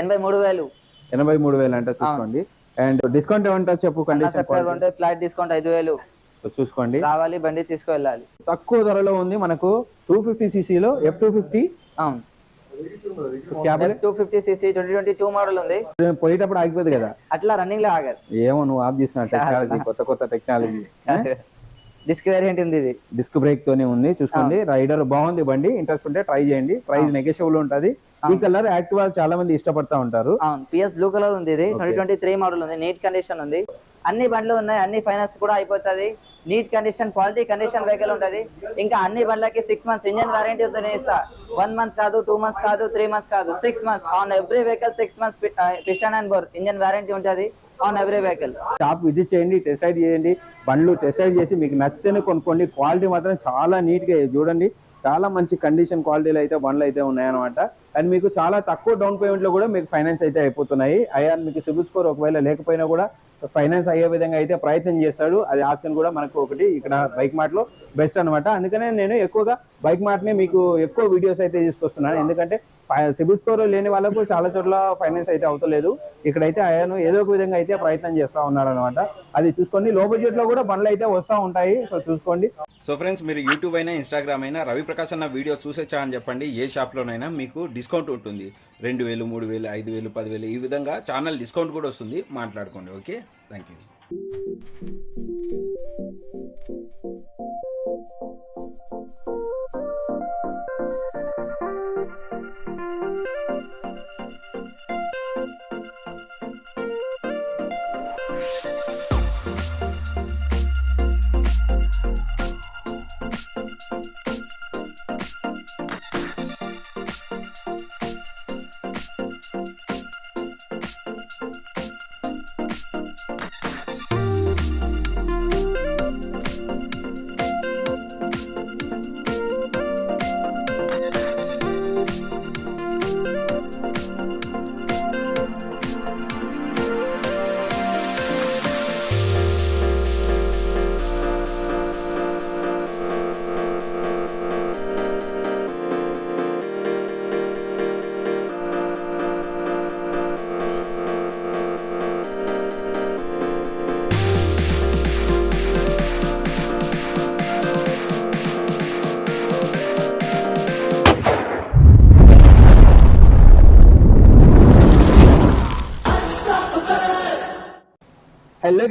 ఎనభై మూడు వేలు. ఎనభై మూడు వేలు అంటే చూసుకోండి. అండ్ డిస్కౌంట్ ఏమంటారు చెప్పు కండిషన్ ఉంటే ఫ్లాట్ డిస్కౌంట్ ఐదు వేలు. చూసుకోండి. రావాలి బండి తీసుకువెళ్ళాలి. తక్కువ ధరలో ఉంది మనకు టూ ఫిఫ్టీ సీసీలో ఎఫ్ టూ ఫిఫ్టీ అవును. Two fifty CC twenty twenty two model ఉంది పోయేటప్పుడు ఆగిపోదు కదా. అట్లా రన్నింగ్లో ఆగారు. ఏమో నువ్వు ఆఫ్ చేసిన టెక్నాలజీ కొత్త కొత్త టెక్నాలజీ డిస్క్ వేరియంట్ ఉంది ఇది. డిస్క్ బ్రేక్ తోనే ఉంది చూసుకోండి. రైడర్ బాగుంది బండి ఇంట్రెస్ట్ ఉంటే ట్రై చేయండి. ప్రైస్ నెగోషియబుల్ ఉంటది. ఈ కలర్ యాక్టివా చాలా మంది ఇష్టపడతా ఉంటారు. పిఎస్ బ్లూ కలర్ ఉంది ఇది. ట్వంటీ ట్వంటీ త్రీ మోడల్ ఉంది. నీట్ కండిషన్ ఉంది. అన్ని బండ్లు ఉన్నాయి. అన్ని ఫైనాన్స్ కూడా అయిపోతుంది. Neat condition quality condition vehicle ఉంటది. ఇంకా అన్ని బండ్లకి సిక్స్ మంత్స్ ఇంజన్ వారంటీ ఉంటుంది ఇస్తా. వన్ మంత్ కాదు టూ మంత్స్ కాదు త్రీ మంత్స్ కాదు. Six months on every vehicle six months piston and bore engine warranty ఉంటది on every vehicle shop visit చేయండి టెస్ట్ రైడ్ చేయండి. బండ్లు టెస్ట్ రైడ్ చేసి మీకు నచ్చితేనే కొనుక్కోండి. క్వాలిటీ మాత్రం చాలా నీట్గా చూడండి. చాలా మంచి కండిషన్ క్వాలిటీలో అయితే బండ్లు అయితే ఉన్నాయన్నమాట. అండ్ మీకు చాలా తక్కువ డౌన్ పేమెంట్లో కూడా మీకు ఫైనాన్స్ అయితే అయిపోతున్నాయి. అయ్యా మీకు సిబిల్ స్కోర్ ఒకవేళ లేకపోయినా కూడా ఫైనాన్స్ అయ్యే విధంగా అయితే ప్రయత్నం చేస్తాడు. అది ఆప్షన్ కూడా మనకు ఒకటి ఇక్కడ బైక్ మార్ట్లో బెస్ట్ అన్నమాట. అందుకనే నేను ఎక్కువగా బైక్ మార్ట్ని మీకు ఎక్కువ వీడియోస్ అయితే తీసుకొస్తున్నాను. ఎందుకంటే సిబిల్ స్కోర్ లేని వాళ్ళకు చాలా చోట్ల ఫైనాన్స్ అయితే అవతలేదు. ఇక్కడైతే ఆయన ఏదో ఒక విధంగా అయితే ప్రయత్నం చేస్తా ఉన్నాడు అనమాట అది చూసుకోండి. లో బడ్జెట్లో కూడా బండ్లు అయితే వస్తూ ఉంటాయి. సో చూసుకోండి. సో ఫ్రెండ్స్ మీరు యూట్యూబ్ అయినా ఇన్స్టాగ్రామ్ అయినా రవి ప్రకాష్ అన్న వీడియో చూసేచ్చా అని చెప్పండి. ఏ షాప్లోనైనా మీకు డిస్కౌంట్ ఉంటుంది. రెండు వేలు మూడు వేలు ఐదు వేలు పదివేలు ఈ విధంగా ఛానల్ డిస్కౌంట్ కూడా వస్తుంది. మాట్లాడుకోండి okay? Thank you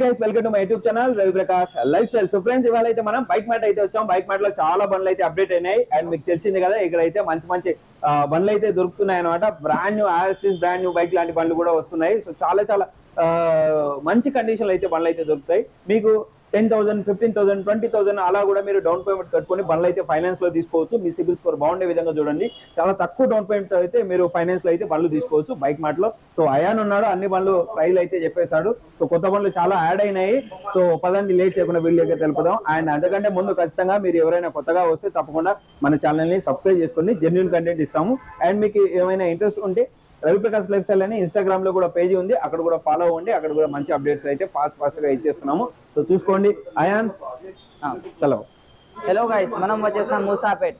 guys welcome to my YouTube channel Ravi Prakash lifestyle so friends ఇవాళ అయితే మనం బైక్ మ్యాట్ అయితే వచ్చాం. బైక్ మ్యాట్లో చాలా బండ్లు అయితే అప్డేట్ అయినాయి. అండ్ మీకు తెలిసింది కదా ఇక్కడ అయితే మంచి మంచి బండ్లు అయితే దొరుకుతున్నాయి అనమాట బ్రాండ్ న్యూ ఆస్టిస్ బ్రాండ్ న్యూ బైక్ లాంటి బండ్లు కూడా వస్తున్నాయి. సో చాలా చాలా మంచి కండిషన్లు అయితే బండ్లు అయితే దొరుకుతాయి. మీకు ten thousand fifteen thousand twenty thousand అలా కూడా మీరు డౌన్ పేమెంట్ కట్టుకుని బండ్లు అయితే ఫైనాన్స్లో తీసుకోవచ్చు. మీ సిబిల్ స్కోర్ బాగుండే విధంగా చూడండి. చాలా తక్కువ డౌన్ పేమెంట్ అయితే మీరు ఫైనాన్స్లో అయితే బండ్లు తీసుకోవచ్చు బైక్ మాటలో సో అయాన్ ఉన్నాడు అన్ని బండ్లు రైలు అయితే చెప్పేశాడు. సో కొత్త బండ్లు చాలా యాడ్ అయినాయి. సో పదండి లేట్ చేయకుండా వీళ్ళు దగ్గర తెలుపుదాం. అండ్ అంతకంటే ముందు ఖచ్చితంగా మీరు ఎవరైనా కొత్తగా వస్తే తప్పకుండా మన ఛానల్ని సబ్స్క్రైబ్ చేసుకొని జెన్యున్ కంటెంట్ ఇస్తాము. అండ్ మీకు ఏమైనా ఇంట్రెస్ట్ ఉంటే రవిప్రకాష్ లైఫ్ స్టైల్ అని ఇన్స్టాగ్రామ్లో కూడా పేజీ ఉంది. అక్కడ కూడా ఫాలో అవ్వండి. అక్కడ కూడా మంచి అప్డేట్స్ అయితే ఫాస్ట్ ఫాస్ట్గా ఇచ్చేస్తున్నాము. సో చూసుకోండి. అయాన్ చలో. హలో గైస్ మనం వచ్చేసిన మూసాపేట్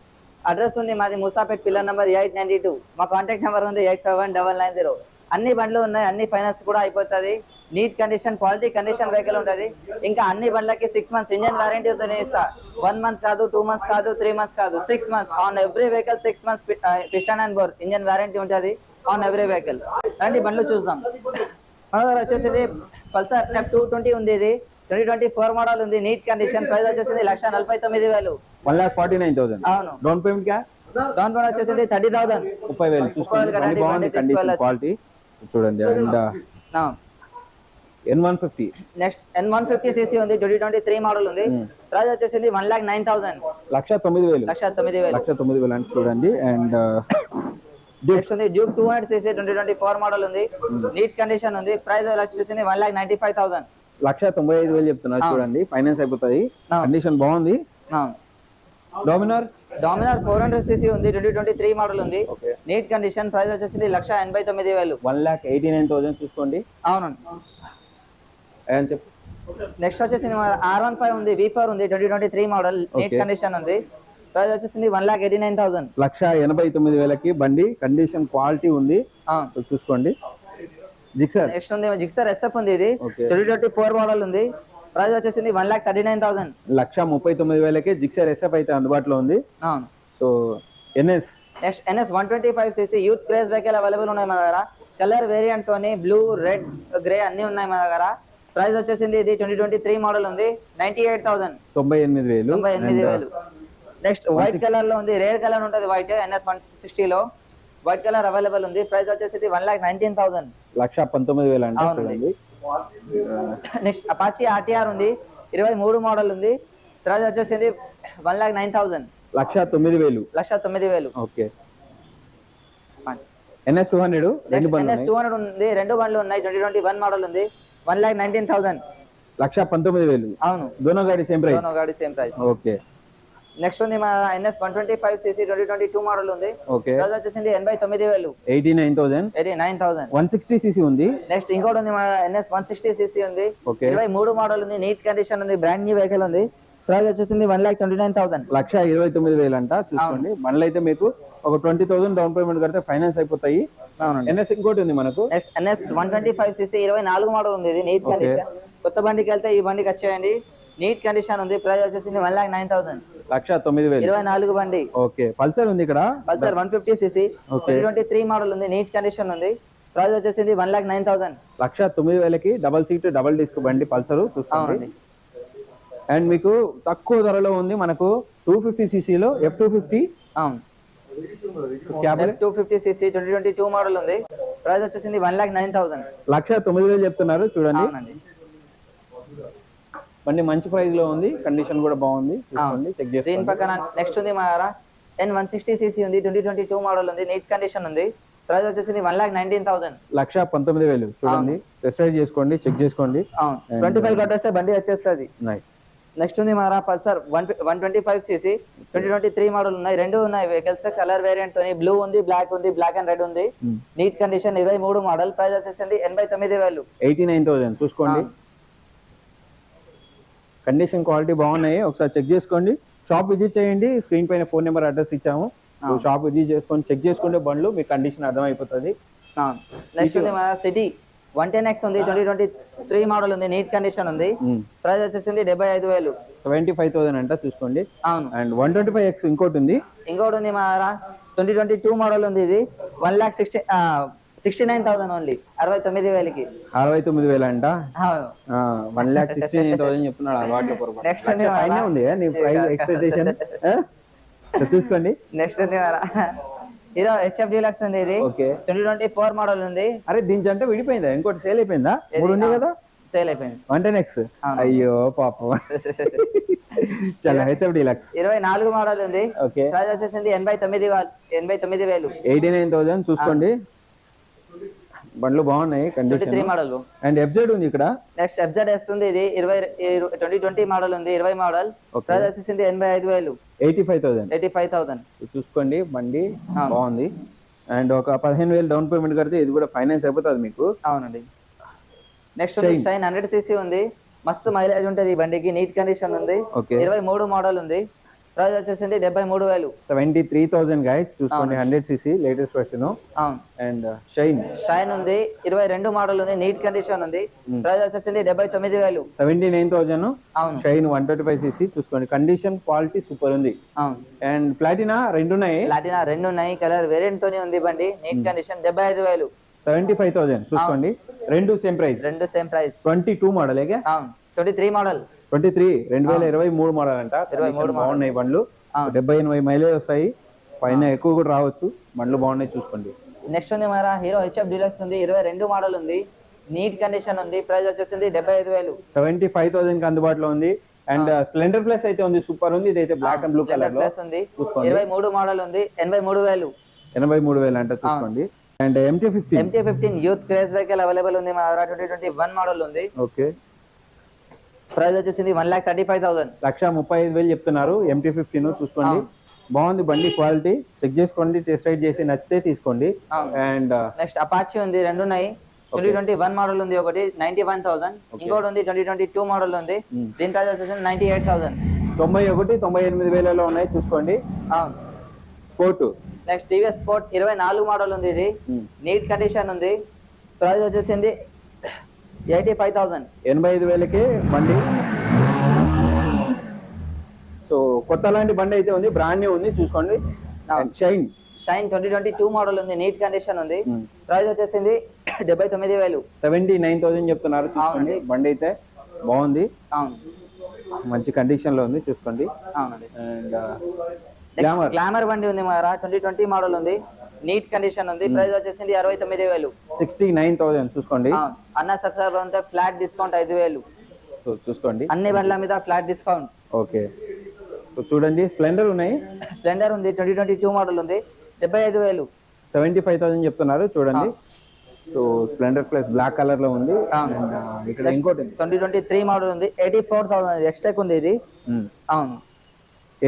అడ్రస్ ఉంది మాది Moosapet pillar number eight ninety two మా కాంటాక్ట్ నెంబర్ ఉంది eight five one double nine zero అన్ని బండ్లు ఉన్నాయి. అన్ని ఫైనాన్స్ కూడా అయిపోతుంది. Neat condition quality condition vehicle ఉంటుంది. ఇంకా అన్ని బండ్లకి సిక్స్ మంత్స్ ఇంజన్ వారంటీ ఉంటుంది ఇస్తా. వన్ మంత్ కాదు టూ మంత్స్ కాదు త్రీ మంత్స్ కాదు. Six months on every vehicle six months piston and bore engine warranty ఉంటుంది. On every vehicle. రండి బండ్లు చూద్దాం. మన దగ్గర వచ్చేసి పల్సర్ ఎఫ్ టూ ట్వంటీ ఉంది ఇది ట్వంటీ ట్వంటీ ఫోర్ మోడల్ ఉంది. నీట్ కండిషన్ ప్రైస్ వచ్చేసి లక్ష నలభై తొమ్మిది వేలు. One lakh forty nine thousand. అవును. డౌన్ పేమెంట్ డౌన్ పేమెంట్ వచ్చేసి థర్టీ థౌసండ్. ముప్పై వేలు. బాగుంది. కండిషన్. క్వాలిటీ. చూడండి and N one fifty next N one fifty CC ఉంది. ట్వంటీ ట్వంటీ త్రీ మోడల్ ఉంది. ప్రైస్ వచ్చేసి వన్ లాక్ నైన్ థౌసండ్. లక్ష తొమ్మిది వేలు. లక్ష తొమ్మిది వేలు. లక్ష తొమ్మిది వేలు అంటే చూడండి అండ్ ఉంది. Duke two hundred CC twenty twenty four model ఉంది. నీట్ కండిషన్ ఉంది. ప్రైస్ వచ్చేసి one lakh ninety five thousand లక్ష తొంభై ఐదు వేలు చెప్తున్నారు. చూడండి. ఫైనాన్స్ అయిపోతుంది. కండిషన్ బాగుంది. Dominar Dominar four hundred CC ఉంది. ట్వంటీ ట్వంటీ త్రీ మోడల్ ఉంది. నీట్ కండిషన్ ప్రైస్ వచ్చేసి లక్ష ఎనభై తొమ్మిది వేలు. One lakh eighty nine thousand చూసుకోండి. అవునండి. చెప్పు. నెక్స్ట్ వచ్చేసి ఆర్ వన్ ఫైవ్ ఉంది. వి ఫోర్ ఉంది. Twenty twenty three model neat. Condition ఉంది. ప్రైస్ వచ్చేసింది one lakh eighty nine thousand లక్ష ఎనభై తొమ్మిది వేలకి బండి కండిషన్ క్వాలిటీ ఉంది. చూసుకోండి. జిక్సర్ నెక్స్ట్ ఉంది జిక్సర్ ఎస్ఎఫ్ ఉంది ఇది. ట్వంటీ ట్వంటీ ఫోర్ మోడల్ ఉంది. ప్రైస్ వచ్చేసింది one lakh thirty nine thousand లక్ష ముప్పై తొమ్మిది వేలకి జిక్సర్ ఎస్ఎఫ్ అయితే అందుబాటులో ఉంది. అవును. So NS next NS one twenty five CC youth craze vehicle available ఉన్నాయి మన దగ్గర. కలర్ వేరియంట్ తోని బ్లూ రెడ్ గ్రే అన్ని ఉన్నాయి మన దగ్గర. ప్రైస్ వచ్చేసింది ఇది ట్వంటీ ట్వంటీ త్రీ మోడల్ ఉంది. నైన్టీ ఎయిట్ థౌసండ్ తొంభై ఎనిమిది వేలు. తొంభై ఎనిమిది వేలు. నెక్స్ట్ వైట్ కలర్లో ఉంది. రేర్ కలర్ ఉంటుంది వైట్ ఎన్ఎస్ వన్ సిక్స్టీలో వైట్ కలర్ అవైలబుల్ ఉంది. ప్రైస్ వచ్చేసి వన్ లాక్ నైన్టీన్ థౌసండ్ లక్ష పంతొమ్మిది వేలు నెక్స్ట్ అపాచీ ఆర్టీఆర్ ఉంది. ఇరవై మూడు మోడల్ ఉంది. ప్రైస్ వచ్చేసింది వన్ లాక్ నైన్ థౌసండ్ లక్ష తొమ్మిది వేలు. లక్ష తొమ్మిది వేలు. ఓకే. ఎన్ఎస్ టూ హండ్రెడ్ రెండు ఎన్ఎస్ టూ హండ్రెడ్ ఉంది. రెండు బండ్లు ఉన్నాయి. ట్వంటీ ట్వంటీ వన్ మోడల్ ఉంది. వన్ లాక్ నైన్టీన్ థౌసండ్ లక్ష పంతొమ్మిది వేలు. అవును. దోనో గాడి సేమ్ ప్రైస్ దోనో గాడి సేమ్ ప్రైస్ ఓకే. నెక్స్ట్ ఉంది మన NS one twenty five CC twenty twenty two model ఉంది. ఓకే. ప్రైస్ వచ్చేసింది ఎనభై తొమ్మిది వేలు. Eighty nine thousand eighty nine thousand one sixty CC ఉంది. నెక్స్ట్ ఇంకోటి ఉంది మన ఎన్ఎస్ వన్ సిక్స్టీ సీసీ ఉంది. ఇరవై మూడు మోడల్ ఉంది. నీట్ కండిషన్ ఉంది. బ్రాండ్ న్యూ వెహికల్ ఉంది. ప్రైస్ వచ్చేసింది one lakh twenty nine thousand లక్ష ఇరవై తొమ్మిది వేలు అంట చూసుకోండి బండ్లు అయితే మీకు ఒక ట్వంటీ థౌసండ్ డౌన్ పేమెంట్ కడితే ఫైనాన్స్ అయిపోతాయి. ఎన్ఎస్ ఇంకోటి ఉంది మనకు. Next NS one twenty five CC ఇరవై నాలుగు మోడల్ ఉంది. ఇది నీట్. కండిషన్ కొత్త బండికి వెళ్తే ఈ బండికి వచ్చేయండి నీట్ కండిషన్ ఉంది. ప్రైస్ వచ్చేసింది వన్ లాక్ నైన్ థౌసండ్ లక్ష తొమ్మిది వేలు. ఇరవై నాలుగు బండి. ఓకే. పల్సర్ ఉంది ఇక్కడ? Pulsar one fifty CC. Twenty three model ఉంది. నీట్ కండిషన్ ఉంది. ప్రైస్ వచ్చేసింది వన్ లాక్ నైన్ థౌసండ్. లక్ష తొమ్మిది వేలకి డబల్ సీట్ డబల్ డిస్క్ బండి పల్సర్ అవునండి. అండ్ మీకు తక్కువ ధరలో ఉంది మనకు టూ ఫిఫ్టీ సీసీలో ఎఫ్ టూ ఫిఫ్టీ. అవును. Two fifty CC twenty twenty two model ఉంది. ప్రైస్ వచ్చేసింది వన్ లాక్ నైన్ థౌసండ్. లక్ష తొమ్మిది వేలు చెప్తున్నారు చూడండి. బండి మంచి ప్రైస్లో ఉంది కండిషన్ కూడా బాగుంది చూసుకోండి చెక్ దీని పక్కన నెక్స్ట్ ఉంది మా ఎన్ వన్ సిక్స్టీ సీసీ ఉంది ట్వంటీ ట్వంటీ టూ మోడల్ ఉంది నీట్ కండిషన్ ఉంది. ప్రైస్ వచ్చేసింది వన్ లాక్ నైన్టీన్ థౌసండ్ లక్ష పంతొమ్మిది వేలు చూడండి. టెస్ట్ రైడ్ చేసుకోండి చెక్ చేసుకోండి. ట్వంటీ ఫైవ్ కట్టేస్తే బండి వచ్చేస్తుంది. నైస్ నెక్స్ట్ ఉంది మారా Pulsar one one twenty five CC twenty twenty three model ఉన్నాయి. రెండు ఉన్నాయి వెహికల్స్ కలర్ వేరియంట్ తోని బ్లూ ఉంది బ్లాక్ ఉంది బ్లాక్ అండ్ రెడ్ ఉంది. నీట్ కండిషన్ ఇరవై మూడు మోడల్ ప్రైస్ వచ్చేసింది ఎనభై తొమ్మిది వేలు. ఎయిటీ నైన్ థౌసండ్ చూసుకోండి. కండిషన్ క్వాలిటీ బాగున్నాయి. ఒకసారి చెక్ చేసుకోండి. షాప్ విజిట్ చేయండి. స్క్రీన్ పైన ఫోన్ నెంబర్ అడ్రస్ ఇచ్చాము. షాప్ విజిట్ చేసుకొని చెక్ చేసుకుంటే బండ్లు మీ కండిషన్ అర్థమైపోతుంది. సిటీ. వన్ టెన్ ఎక్స్ ఉంది ట్వంటీ ట్వంటీ త్రీ మోడల్ ఉంది నీట్ కండిషన్ ఉంది. ప్రైస్ వచ్చేసింది డెబ్బై ఐదు వేలు. సెవెంటీ ఫైవ్ థౌసండ్ అంట చూసుకోండి. అవును. And one twenty five X ఇంకోటి ఉంది. ఇంకోటి ఉంది మా ట్వంటీ ట్వంటీ టూ మోడల్ ఉంది ఇది. One lakh sixty sixty nine thousand only అరవై తొమ్మిది వేలకి. అరవై తొమ్మిది వేలు అంట one lakh sixty nine thousand చెప్తున్నాడు అలవాటు పొరపాటు Next ఉంది నీ ప్రైస్ ఎక్స్పెక్టేషన్ చూసుకోండి. నెక్స్ట్ హీరో హెచ్ఎఫ్ డీలక్స్ ఉంది ఇది. ట్వంటీ ట్వంటీ ఫోర్ మోడల్ ఉంది. అరే దీని జంట విడిపోయిందా? ఇంకోటి సేల్ అయిపోయిందా? మూడు ఉంది. కదా? సేల్ అయిపోయింది. ఎక్స్ అవును. అయ్యో పాపం. చాలా హెచ్ఎఫ్ డీలక్స్ ఇరవై నాలుగు మోడల్ ఉంది. ఓకే. ప్రైస్ వచ్చేసింది ఎనభై తొమ్మిది ఎనభై తొమ్మిది వేలు. ఎయిటీ నైన్ థౌసండ్ చూసుకోండి బండ్లు బాగున్నాయి twenty three condition model and FZ ఉంది ఇక్కడ? నెక్స్ట్ ఎఫ్జెడ్ వస్తుంది ఇది ఇరవై ట్వంటీ ట్వంటీ మోడల్ ఉంది ఇరవై మోడల్. ప్రైస్ వచ్చేసింది ఎనభై ఐదు వేలు. Eighty five thousand. Eighty five thousand. చూసుకోండి బండి. బాగుంది. అండ్ ఒక పదిహేను వేలు డౌన్ పేమెంట్ కడితే ఇది కూడా ఫైనాన్స్ అయిపోతుంది మీకు. అవునండి. నెక్స్ట్. షైన్ హండ్రెడ్ సీసీ ఉంది. మస్తు మైలేజ్ ఉంటుంది ఈ బండికి నీట్ కండిషన్ ఉంది. ఇరవై మూడు మోడల్ ఉంది. ప్రైస్ వచ్చేసింది డెబ్బై మూడు వేలు. సెవెంటీ త్రీ థౌసండ్ గైస్ చూసుకోండి. Hundred CC latest version and Shine Shine ఉంది. ఇరవై రెండు మోడల్ ఉంది. నీట్ కండిషన్ ఉంది. Hmm. ప్రైస్ వచ్చేసింది డెబ్బై తొమ్మిది వేలు. Seventy nine thousand Shine one twenty five CC చూసుకోండి. కండిషన్ క్వాలిటీ సూపర్ ఉంది. అండ్ ప్లాటినా రెండు ఉన్నాయి లాటినా రెండు ఉన్నాయి కలర్ వేరియంట్ తోనే ఉంది బండి. నీట్ కండిషన్ డెబ్బై ఐదు వేలు. సెవెంటీ ఫైవ్ థౌసండ్ చూసుకోండి. రెండు సేమ్ ప్రైస్ రెండు same price twenty two model twenty three model twenty three రెండు వేల ఇరవై మూడు మోడల్ అంట ఇరవై మూడు Condition బాగున్నాయి బండ్లు. డెబ్బై ఎనభై మైలేజ్ వస్తాయి. పైన ఎక్కువ కూడా రావచ్చు. బండ్లు బాగున్నాయి చూసుకోండి. నెక్స్ట్ ఉంది మన హీరో హెచ్ఎఫ్ డీలక్స్ ఉంది. ఇరవై రెండు మోడల్ ఉంది. నీట్ కండిషన్ ఉంది. ప్రైస్ వచ్చేసింది డెబ్బై ఐదు వేలు. సెవెంటీ ఫైవ్ థౌసండ్కి అందుబాటులో ఉంది. అండ్ స్ప్లెండర్ ప్లస్ అయితే ఉంది. సూపర్ ఉంది. ఇదైతే black and blue colour plus ఉంది. ఇరవై మూడు మోడల్ ఉంది. ఎనభై మూడు వేలు. ఎనభై మూడు వేలు అంట చూసుకోండి. And MT fifty MT fifteen youth craze vehicle available ఉంది. మన ట్వంటీ ట్వంటీ వన్ మోడల్ ఉంది. ఓకే. ప్రైస్ వచ్చేసింది one lakh thirty five thousand. లక్ష ముప్పై ఐదు వేలు చెప్తున్నారు. ఎంటీ ఫిఫ్టీన్ చూసుకోండి. బాగుంది బండి క్వాలిటీ. చెక్ చేసుకోండి టెస్ట్ రైడ్ చేసి నచ్చితే తీసుకోండి. అండ్ నెక్స్ట్ అపాచీ ఉంది రెండు ఉన్నాయి. ట్వంటీ ట్వంటీ వన్ మోడల్ ఉంది ఒకటి నైన్టీ వన్ థౌసండ్. ఇంకోటి ఉంది ట్వంటీ ట్వంటీ టూ మోడల్ ఉంది. దీని ప్రైస్ వచ్చేసి నైన్టీ ఎయిట్ థౌసండ్. తొంభై ఒకటి తొంభై ఎనిమిది వేలలో ఉన్నాయి. చూసుకోండి. స్పోర్ట్. నెక్స్ట్ టీవీఎస్ స్పోర్ట్ ఇరవై నాలుగు మోడల్ ఉంది ఇది. నీట్ కండిషన్ ఉంది. ప్రైస్ వచ్చేసింది ఎయిటీ ఫైవ్ థౌసండ్. ఎనభై ఐదు వేలకే బండి. సో కొత్త లాంటి బండి అయితే ఉంది బ్రాండ్ న్యూ ఉంది చూసుకోండి. Shine Shine twenty twenty two model ఉంది నీట్ కండిషన్ ఉంది. Hmm. ప్రైస్ వచ్చేసింది డెబ్బై తొమ్మిది వేలు. సెవెంటీ నైన్ థౌసండ్ చెప్తున్నారు చూసుకోండి. బండి అయితే బాగుంది. అవును. మంచి కండిషన్లో ఉంది చూసుకోండి. అవునండి. గ్లామర్ గ్లామర్ బండి ఉంది మా ట్వంటీ ట్వంటీ మోడల్ ఉంది. నీట్ కండిషన్ ఉంది. ప్రైస్ వచ్చేసింది అరవై తొమ్మిది వేలు. సిక్స్టీ నైన్ థౌసండ్ చూసుకోండి. అన్న సబ్స్క్రైబర్ ఉంటే ఫ్లాట్ డిస్కౌంట్ ఐదు వేలు. చూసుకోండి. అన్ని బండ్ల మీద ఫ్లాట్ డిస్కౌంట్. ఓకే. సో చూడండి స్ప్లెండర్ ఉన్నాయి. స్ప్లెండర్ ఉంది ట్వంటీ ట్వంటీ టూ మోడల్ ఉంది. డెబ్బై ఐదు వేలు. సెవెంటీ ఫైవ్ థౌసండ్ చెప్తున్నారు చూడండి. సో స్ప్లెండర్ ప్లస్ బ్లాక్ కలర్లో ఉంది ఇక్కడ ఇంకోటి ట్వంటీ ట్వంటీ త్రీ మోడల్ ఉంది. ఎయిటీ ఫోర్ థౌసండ్ ఎక్స్ట్రా ఉంది ఇది. అవును.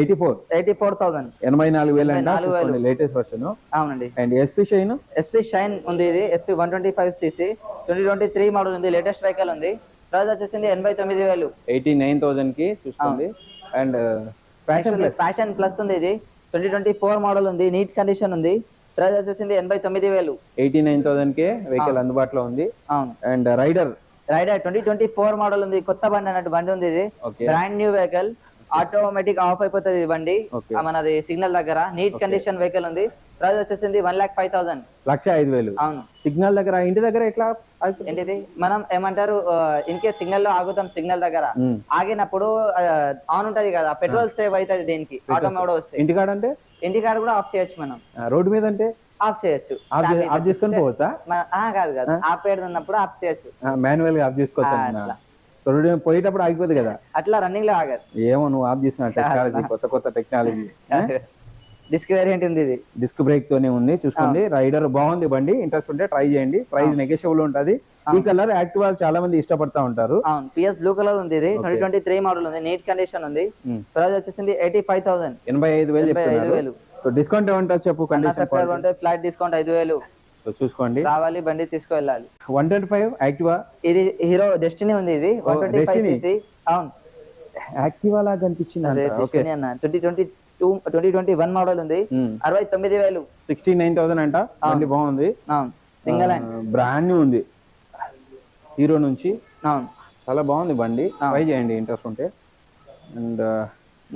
Eighty four. Eighty four thousand. ఎనభై నాలుగు వేలు అంట 84,000. చూసుకోండి లేటెస్ట్ వర్షన్ అవునండి. And SP Shine SP Shine ఉంది ఇది SP one twenty five CC twenty twenty three model ఉంది లేటెస్ట్ వెహికల్ ఉంది. ప్రైస్ వచ్చేసింది ఎనభై తొమ్మిది వేలు. ఎయిటీ నైన్ థౌసండ్కి చూసుకోండి అండ్ ఫ్యాషన్ ఫ్యాషన్ ప్లస్ ఉంది ఇది. ట్వంటీ ట్వంటీ ఫోర్ మోడల్ ఉంది నీట్ కండిషన్ ఉంది. ప్రైస్ వచ్చేసింది ఎనభై తొమ్మిది వేలు. ఎయిటీ నైన్ థౌసండ్కి వెహికల్ అందుబాటులో ఉంది. అవును. And Raider Raider twenty twenty four model ఉంది కొత్త బండి అన్నట్టు బండి ఉంది ఇది. Brand new vehicle automatic off అయిపోతుంది. ఆ మనది సిగ్నల్ దగ్గర. నీట్ కండిషన్ వెహికల్ ఉంది. ప్రైస్ వచ్చేసింది వన్ లాక్ ఫైవ్ థౌసండ్ లక్ష ఐదు వేలు. అవును. సిగ్నల్ దగ్గర ఇంటి దగ్గర ఎట్లా? ఏంటిది? మనం ఏమంటారు ఇన్ కేస్ సిగ్నల్లో ఆగుతాం సిగ్నల్ దగ్గర. మ్మ్. ఆగినప్పుడు ఆన్ ఉంటది కదా పెట్రోల్ సేవ్ అవుతుంది దీనికి. ఆటో మోడ్ వస్తే. ఇంటికాడ అంటే? ఇంటికాడ కూడా ఆఫ్ చేయొచ్చు మనం. రోడ్డు మీద అంటే? ఆఫ్ చేయొచ్చు. ఆఫ్ చేసుకొని పోవచ్చా? కాదు కాదు. ఆఫ్ ఉన్నప్పుడు ఆఫ్ చేయొచ్చు. మాన్యువల్గా ఆఫ్ చేసుకోవచ్చు మీద పోయేటప్పుడు ఆగిపోతుంది కదా. అట్లా రన్నింగ్లో ఆగదు. ఏమో నువ్వు ఆఫ్ చేసిన టెక్నాలజీ కొత్త కొత్త టెక్నాలజీ డిస్క్ వేరియంట్ ఉంది ఇది. డిస్క్ బ్రేక్ తోనే ఉంది చూసుకోండి. రైడర్ బాగుంది బండి ఇంట్రెస్ట్ ఉంటే ట్రై చేయండి. ప్రైస్ నెగోషియబుల్ ఉంటది. ఈ కలర్ యాక్టివా చాలా మంది ఇష్టపడతా ఉంటారు. అవును పిఎస్ బ్లూ కలర్ ఉంది ఇది. ట్వంటీ ట్వంటీ త్రీ మోడల్ ఉంది. నీట్ కండిషన్ ఉంది. ప్రైస్ వచ్చేసింది ఎయిటీ ఫైవ్ థౌసండ్ ఎనభై ఐదు వేలు. డిస్కౌంట్ ఏమంటారు చెప్పు కండిషన్ ఫ్లాట్ డిస్కౌంట్ ఐదు వేలు. చూసుకోండి. రావాలి బండి తీసుకువెళ్ళాలి. One twenty five Activa? ఇది హీరో డెస్టినీ ఉంది ఇది వన్ ట్వంటీ ఫైవ్. సీసీ. అవును. యాక్టివా లాగా ఓకే డెస్టినీ అన్న. Twenty twenty two twenty twenty one model ఉంది. అరవై తొమ్మిది వేలు. సిక్స్టీ నైన్ థౌసండ్ అంట. బండి బాగుంది. అవును. సింగల్ హ్యాండ్ బ్రాండ్ న్యూ ఉంది. హీరో నుంచి. అవును. చాలా బాగుంది బండి. ట్రై చేయండి ఇంట్రెస్ట్ ఉంటే. అండ్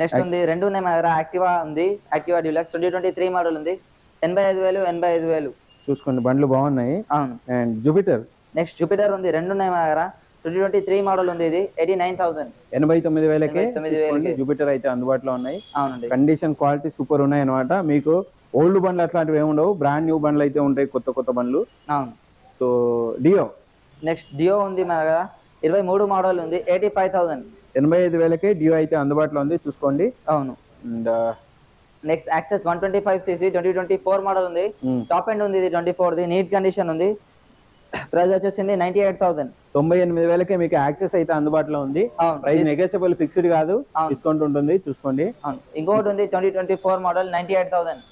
నెక్స్ట్ ఉంది రెండు ఉన్నాయి మా దగ్గర. యాక్టివా ఉంది. Activa deluxe. Twenty twenty three model ఉంది. ఎనభై ఐదు వేలు ఎనభై ఐదు వేలు. చూసుకోండి. బండ్లు బాగున్నాయి. అవును. And Jupiter. నెక్స్ట్ జూపిటర్ ఉంది. రెండు ఉన్నాయి మా దగ్గర. ట్వంటీ ట్వంటీ త్రీ మోడల్ ఉంది ఇది. Eighty nine thousand. ఎనభై తొమ్మిది వేలకే తొమ్మిది వేలకే. జూపిటర్ అయితే అందుబాటులో ఉన్నాయి. అవునండి. కండిషన్ క్వాలిటీ సూపర్ ఉన్నాయి అనమాట మీకు ఓల్డ్ బండ్లు అట్లాంటివి ఏమి ఉండవు. బ్రాండ్ న్యూ బండ్లు అయితే ఉంటాయి కొత్త కొత్త బండ్లు. అవును. సో డియో నెక్స్ట్ డియో ఉంది మా దగ్గర. ఇరవై మూడు మోడల్ ఉంది. Eighty five thousand. ఎనభై ఐదు వేలకే డియో అయితే అందుబాటులో ఉంది. చూసుకోండి. అవును. And next Access one twenty five CC twenty twenty four model ఉంది. టాప్ ఎండ్ ఉంది ఇది twenty four the neat condition ఉంది. ప్రైస్ వచ్చేసింది నైన్టీ ఎయిట్ థౌసండ్ తొంభై ఎనిమిది వేలకే మీకు యాక్సెస్ అయితే అందుబాటులో ఉంది. ప్రైస్ నెగోషియబుల్ ఫిక్స్డ్ కాదు. డిస్కౌంట్ ఉంటుంది చూసుకోండి. ఇంకోటి ఉంది twenty twenty four model ninety eight thousand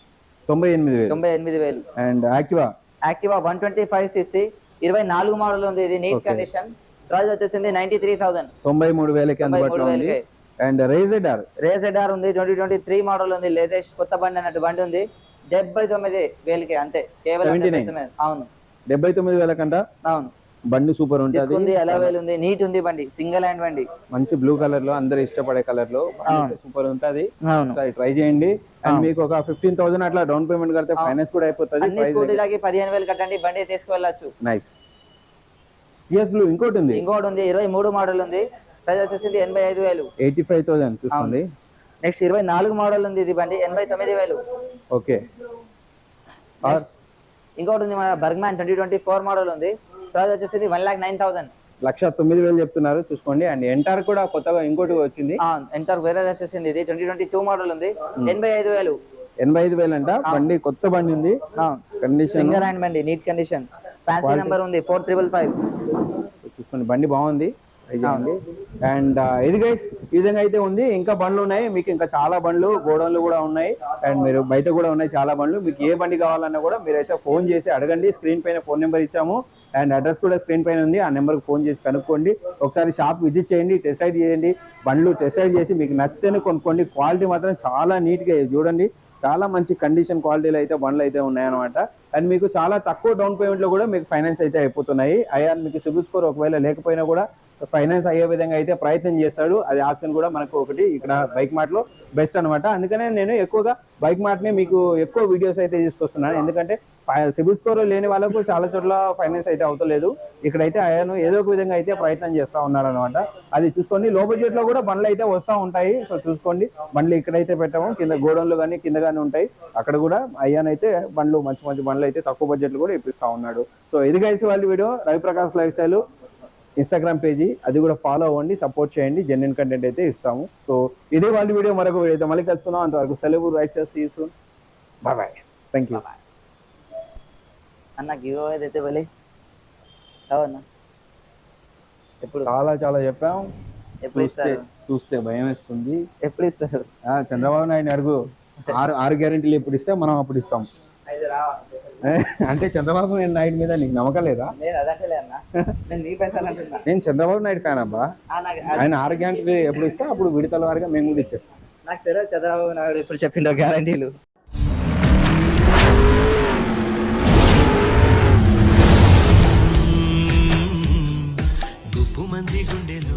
తొంభై ఎనిమిది వేలు. తొంభై ఎనిమిది వేలు. And Activa Activa one twenty five CC ఇరవై నాలుగు మోడల్ ఉంది ఇది నీట్. కండిషన్ ప్రైస్ వచ్చేసింది నైన్టీ త్రీ థౌసండ్ తొంభై మూడు వేలకి అందుబాటులో ఉంది. అండ్ రైజెడ్ ఆర్ రేజెడార్ ఉంది ట్వంటీ ట్వంటీ త్రీ మోడల్ ఉంది లేటెస్ట్ కొత్త బండి అన్నట్టు బండి ఉంది. డెబ్బై తొమ్మిది వేలకి అంతే కేవలం 79. డెబ్బై తొమ్మిది. అవును. డెబ్బై తొమ్మిది వేలకంట అవును. బండి సూపర్ ఉంటుంది. ఎలవేల్ ఉంది? నీట్ ఉంది బండి సింగిల్ హ్యాండ్ బండి. మంచి బ్లూ కలర్లో అందరు ఇష్టపడే కలర్లో సూపర్ ఉంటది. ట్రై చేయండి. అండ్ మీకు ఒక ఫిఫ్టీన్ థౌసండ్ అట్లా డౌన్ పేమెంట్ కడితే ఫైనాన్స్ కూడా అయిపోతుంది పదిహేను వేలు కట్టండి బండి తీసుకువెళ్ళచ్చు. నైస్ బ్లూ ఇంకోటి ఉంది. ఇంకోటి ఉంది ఇరవై మూడు మోడల్ ఉంది. ప్రైస్ వచ్చేసింది ఎనభై ఐదు వేలు. ఎయిటీ ఫైవ్ థౌసండ్ చూసుకోండి. నెక్స్ట్ ఇరవై నాలుగు మోడల్ ఉంది ఇది బండి ఎనభై తొమ్మిది వేలు. ఓకే. ఇంకోటి ఉంది మన Burgman twenty twenty four model ఉంది. ప్రైస్ వచ్చేసింది వన్ లాక్ నైన్ థౌసండ్. లక్ష తొమ్మిది వేలు చెప్తున్నారు చూసుకోండి. అండ్ ఎంటార్ కూడా కొత్తగా ఇంకోటి వచ్చింది. ఎంటర్ వేరే వచ్చేసింది. ఇది ట్వంటీ ట్వంటీ టూ మోడల్ ఉంది. ఎనభై ఐదు వేలు. ఎనభై ఐదు వేలు అంట బండి కొత్త బండి ఉంది. కండిషన్ సింగర్ హ్యాండ్ బండి నీట్ కండిషన్ ఫ్యాన్సీ నెంబర్ ఉంది ఫోర్ ట్రిపుల్ ఫైవ్ చూసుకోండి బండి బాగుంది. అండ్ ఇది గైస్ ఈ విధంగా అయితే ఉంది. ఇంకా బండ్లు ఉన్నాయి. మీకు ఇంకా చాలా బండ్లు గోడౌన్లు కూడా ఉన్నాయి. అండ్ మీరు బయట కూడా ఉన్నాయి చాలా బండ్లు. మీకు ఏ బండి కావాలన్నా కూడా మీరైతే ఫోన్ చేసి అడగండి. స్క్రీన్ పైన ఫోన్ నెంబర్ ఇచ్చాము. అండ్ అడ్రస్ కూడా స్క్రీన్ పైన ఉంది. ఆ నెంబర్కి ఫోన్ చేసి కనుక్కోండి. ఒకసారి షాప్ విజిట్ చేయండి టెస్ట్ రైడ్ చేయండి. బండ్లు టెస్ట్ రైడ్ చేసి మీకు నచ్చితేనే కొనుక్కోండి. క్వాలిటీ మాత్రం చాలా నీట్గా చూడండి. చాలా మంచి కండిషన్ క్వాలిటీలో అయితే బండ్లు అయితే ఉన్నాయన్నమాట. అండ్ మీకు చాలా తక్కువ డౌన్ పేమెంట్లో కూడా మీకు ఫైనాన్స్ అయితే అయిపోతున్నాయి. అయ్యా మీకు సిబిల్ స్కోర్ ఒకవేళ లేకపోయినా కూడా ఫైనాన్స్ అయ్యే విధంగా అయితే ప్రయత్నం చేస్తాడు. అది ఆప్షన్ కూడా మనకు ఒకటి ఇక్కడ బైక్ మార్ట్లో బెస్ట్ అన్నమాట. అందుకనే నేను ఎక్కువగా బైక్ మార్ట్ని మీకు ఎక్కువ వీడియోస్ అయితే తీసుకొస్తున్నాను. ఎందుకంటే సిబిల్ స్కోర్ లేని వాళ్ళకు చాలా చోట్ల ఫైనాన్స్ అయితే అవుతలేదు. ఇక్కడైతే అయ్యాను ఏదో ఒక విధంగా అయితే ప్రయత్నం చేస్తా ఉన్నాడు అనమాట అది చూసుకోండి. లో బడ్జెట్ కూడా బండ్లు అయితే వస్తూ ఉంటాయి. సో చూసుకోండి. బండ్లు ఇక్కడైతే పెట్టాము. కింద గోడౌన్లు కానీ కింద కానీ ఉంటాయి. అక్కడ కూడా అయ్యానైతే బండ్లు మంచి మంచి బండ్లు అయితే తక్కువ బడ్జెట్లో కూడా ఇప్పిస్తా ఉన్నాడు. సో ఇది గైస్ వాళ్ళ video Raviprakash life style Instagram page అది కూడా ఫాలో అవ్వండి సపోర్ట్ చేయండి జెన్యున్ కంటెంట్ అయితే ఇస్తాము. సో ఇదే వాళ్ళ వీడియో మరొక వీడియో అయితే మళ్ళీ కలుసుకుందాం. అంతవరకు సెలవు right see soon bye bye thank you అన్న గివ్ అయితే వెళ్ళి కావన్నా? ఎప్పుడు? చాలా చాలా చెప్పాం. ఎప్పుడు చూస్తే భయం వేస్తుంది. ఎప్పుడు ఇస్తారు? చంద్రబాబు నాయుడు అడుగు. ఆరు ఆరు గ్యారెంటీలు ఎప్పుడు ఇస్తే మనం అప్పుడు ఇస్తాం. అయితే అంటే చంద్రబాబు నాయుడు మీద నీకు నమ్మకం లేదా? నేను చంద్రబాబు నాయుడు ఫ్యాన్ అబ్బా. ఆయన ఆరు గంటలు ఎప్పుడు ఇస్తా అప్పుడు విడతల వారిగా మేము కూడా ఇచ్చేస్తాం. నాకు తెలియదు చంద్రబాబు నాయుడు ఇప్పుడు చెప్పిండో గ్యారంటీలు గుండెలో